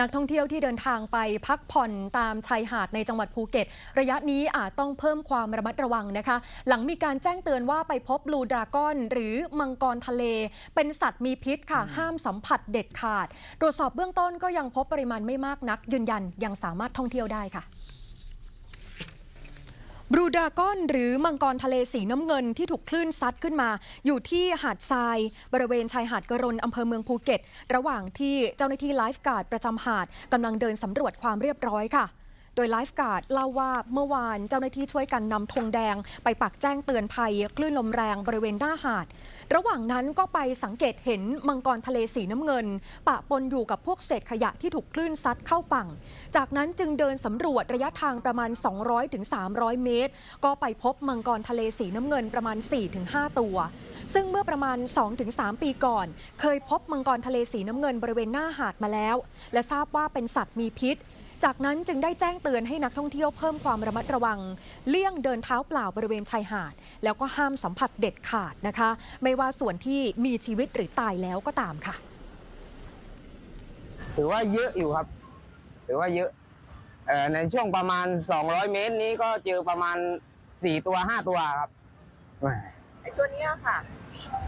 นักท่องเที่ยวที่เดินทางไปพักผ่อนตามชายหาดในจังหวัดภูเก็ต ระยะนี้อาจต้องเพิ่มความระมัดระวังนะคะ หลังมีการแจ้งเตือนว่าไปพบบลูดราก้อน หรือมังกรทะเล เป็นสัตว์มีพิษค่ะ ห้ามสัมผัสเด็ดขาด ตรวจสอบเบื้องต้นก็ยังพบปริมาณไม่มากนัก ยืนยันยังสามารถท่องเที่ยวได้ค่ะ บรูดาก้อนหรือมังกรทะเลสีน้ำเงินที่ถูกคลื่นซัดขึ้นมา อยู่ที่หาดทราย บริเวณชายหาดกระรนอำเภอเมืองภูเก็ต ระหว่างที่เจ้าหน้าที่ไลฟ์การ์ดประจำหาดกำลังเดินสำรวจความเรียบร้อยค่ะ โดยไลฟ์การ์ดเล่าว่าเมื่อวานเจ้าหน้าที่ช่วยกันนำธงแดง ไปปักแจ้งเตือนภัยคลื่นลมแรงบริเวณหน้าหาด ระหว่างนั้นก็ไปสังเกตเห็นมังกรทะเลสีน้ำเงิน ปะปนอยู่กับพวกเศษขยะที่ถูกคลื่นซัดเข้าฝั่ง จากนั้นจึงเดินสำรวจระยะทางประมาณ 200-300 เมตร ก็ไปพบมังกรทะเลสีน้ำเงินประมาณ 4-5 ตัว ซึ่งเมื่อประมาณ 2-3 ปีก่อน เคยพบมังกรทะเลสีน้ำเงินบริเวณหน้าหาดมาแล้ว และทราบว่าเป็นสัตว์มีพิษ จากนั้นจึงได้แจ้งเตือนให้นักท่องเที่ยวเพิ่มความระมัดระวัง เลี่ยงเดินเท้าเปล่าบริเวณชายหาด แล้วก็ห้ามสัมผัสเด็ดขาดนะคะ ไม่ว่าส่วนที่มีชีวิตหรือตายแล้วก็ตามค่ะ ถือว่าเยอะอยู่ครับ ถือว่าเยอะเอ่อในช่วงประมาณ 200 เมตรนี้ก็เจอประมาณ 4 ตัว 5 ตัวครับแหมไอ้ตัวเนี้ยค่ะ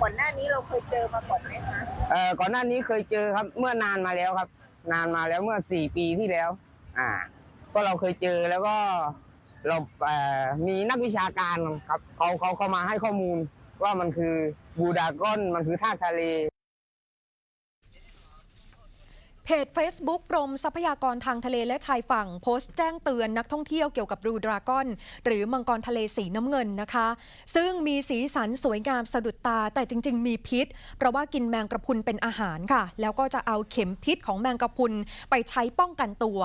ก่อนหน้านี้เราเคยเจอมาก่อนไหมคะเอ่อก่อนหน้านี้เคยเจอครับเมื่อนานมาแล้วครับ นานมาแล้วเมื่อ 4 ปีที่แล้ว อ่า ก็เราเคยเจอแล้วก็เรามีนักวิชาการครับเขาเขาเขามาให้ข้อมูลว่ามันคือบูดากอนมันคือท่าทะเลเพจ Facebook กรมทรัพยากรทางทะเลและชายฝั่งโพสต์แจ้งเตือนนักท่องเที่ยวเกี่ยวกับรูดราก้อน หรือมังกรทะเลสีน้ำเงินนะคะ ซึ่งมีสีสันสวยงามสะดุดตาแต่จริง ๆ มีพิษ เพราะว่ากินแมงกระพุนเป็นอาหารค่ะ แล้วก็จะเอาเข็มพิษของแมงกระพุนไปใช้ป้องกันตัว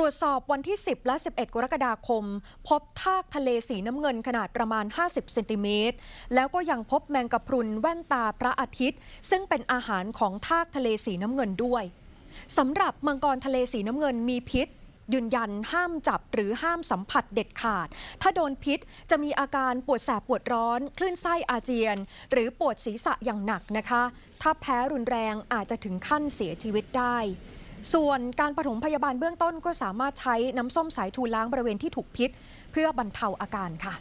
รวจสอบวันที่ 10 และ 11 กรกฎาคม พบทากทะเลสีน้ำเงินขนาดประมาณ 50 เซนติเมตร แล้วก็ยังพบแมงกะพรุนแว่นตาพระอาทิตย์ ซึ่งเป็นอาหารของทากทะเลสีน้ำเงินด้วยสำหรับมังกรทะเลสีน้ำเงินมีพิษ ยืนยันห้ามจับหรือห้ามสัมผัสเด็ดขาด ถ้าโดนพิษจะมีอาการปวดแสบปวดร้อน คลื่นไส้อาเจียน หรือปวดศีรษะอย่างหนักนะคะ ถ้าแพ้รุนแรงอาจจะถึงขั้นเสียชีวิตได้ ส่วนการปฐมพยาบาลเบื้องต้นก็สามารถใช้น้ำส้มสายชูล้างบริเวณที่ถูกพิษ เพื่อบรรเทาอาการค่ะ